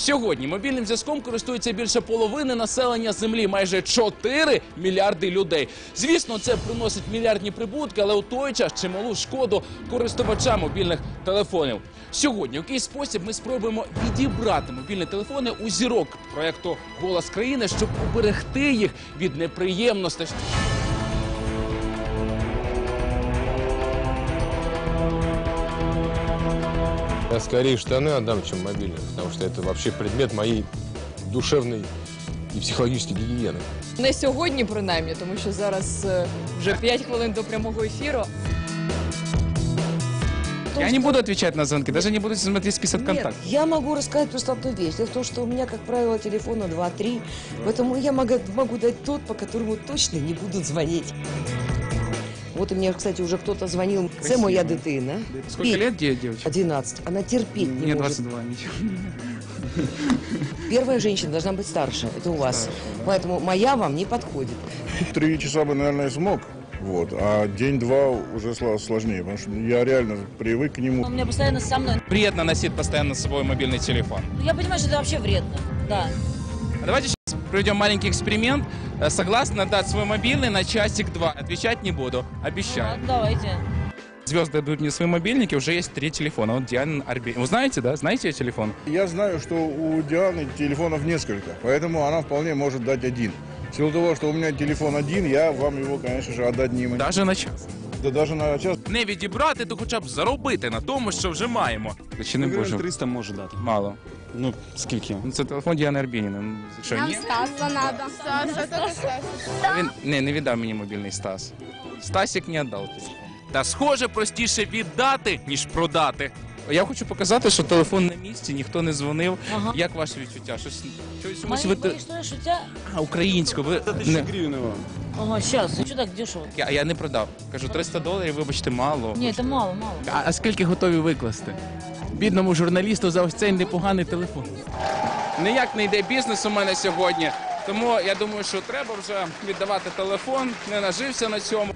Сьогодні мобільним зв'язком користується більше половини населення землі, майже 4 мільярди людей. Звісно, це приносить мільярдні прибутки, але у той час чималу шкоду користувачам мобільних телефонів. Сьогодні, у який спосіб, ми спробуємо відібрати мобільні телефони у зірок проекту Голос країни, щоб уберегти їх від неприємностей. Я скорее штаны отдам, чем мобильник, потому что это вообще предмет моей душевной и психологической гигиены. Не сьогодні, принаймні, тому що зараз е, вже 5 хвилин до прямого ефіру. Я не буду отвечать на звонки, даже не буду смотреть список Нет, контактов. я могу рассказать просто одну вещь. Дело в том, что у меня, как правило, телефона 2-3, поэтому я могу, могу дать тот, по которому точно не будут звонить. Вот и мне, кстати, уже кто-то звонил. Це моя дитина. Сколько лет де- девочке? 11. Она терпеть не Мне может. 22, ничего. Первая женщина должна быть старше. Это у вас. Поэтому моя вам не подходит. Три часа бы, наверное, смог. Вот. А день-два уже сложнее, потому что я реально привык к нему. Он у меня постоянно со мной. Вредно носить постоянно с собой мобильный телефон. Ну, Я понимаю, что это вообще вредно. Да. А Давайте сейчас проведем маленький эксперимент. Э, Согласны дать свой мобильный на часик-два? Отвечать не буду, обещаю. Ну, давайте. Звезды дают мне свои мобильники, уже есть три телефона. Вот Диана Арбень. Вы знаете, да? Знаете ее телефон? Я знаю, что у Дианы телефонов несколько, поэтому она вполне может дать один. В силу того, что у меня телефон один, я вам его, конечно же, отдать не могу. Даже на час. Да даже на час. Не відібрати, то хоча б заробити на тому, що вже маємо. Чи не Гривень боже? 300 може дати. Мало. Ну, скільки? Ну, Це телефон Діани Арбініна. Ну, Що, Нам ні? Стаса надо. Він не, не віддав мені мобільний Стас. Стасік не віддав телефон. Та схоже, простіше віддати, ніж продати. Я хочу показати, що телефон на місці, ніхто не дзвонив. Ага. Як ваші відчуття? Щось, щось Мои, ви те- мои, что, что у тебя? а, українську. Ви Тисяча не... гривень вам. Ага, сейчас. Ну что так дешево? я, я не продав. Кажу, 300 доларів, вибачте, мало. Не, это мало, мало. А, а скільки готові викласти? Бідному журналісту за ось цей непоганий телефон. Ніяк не йде бізнес у мене сьогодні. Тому я думаю, що треба вже віддавати телефон, не нажився на цьому.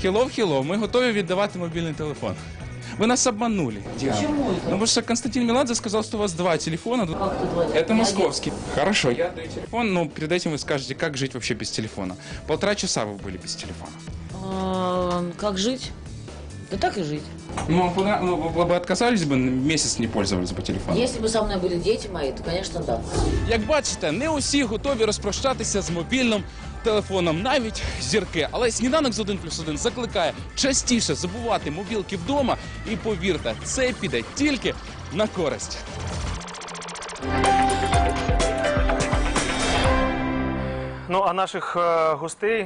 Хілов, хілов, ми готові віддавати мобільний телефон. Ви нас обманули. Диана. Почему это? Ну, потому что Константин Меладзе сказал, что у вас два телефона. Как ты два? Это московский. Хорошо, я даю телефон, но перед этим вы скажете, как жить вообще без телефона. Полтора часа вы были без телефона. А, как жить? Да так и жить. Ну, вы, ну, вы бы отказались бы, месяц не пользовались бы телефоном. Если бы со мной были дети мои, то, конечно, да. Як бачите, не усі готові розпрощатися з мобільним телефоном, навіть зірки. Але сніданок з 1 плюс 1 закликає частіше забувати мобілки вдома. І повірте, це піде тільки на користь. Ну а наших е, гостей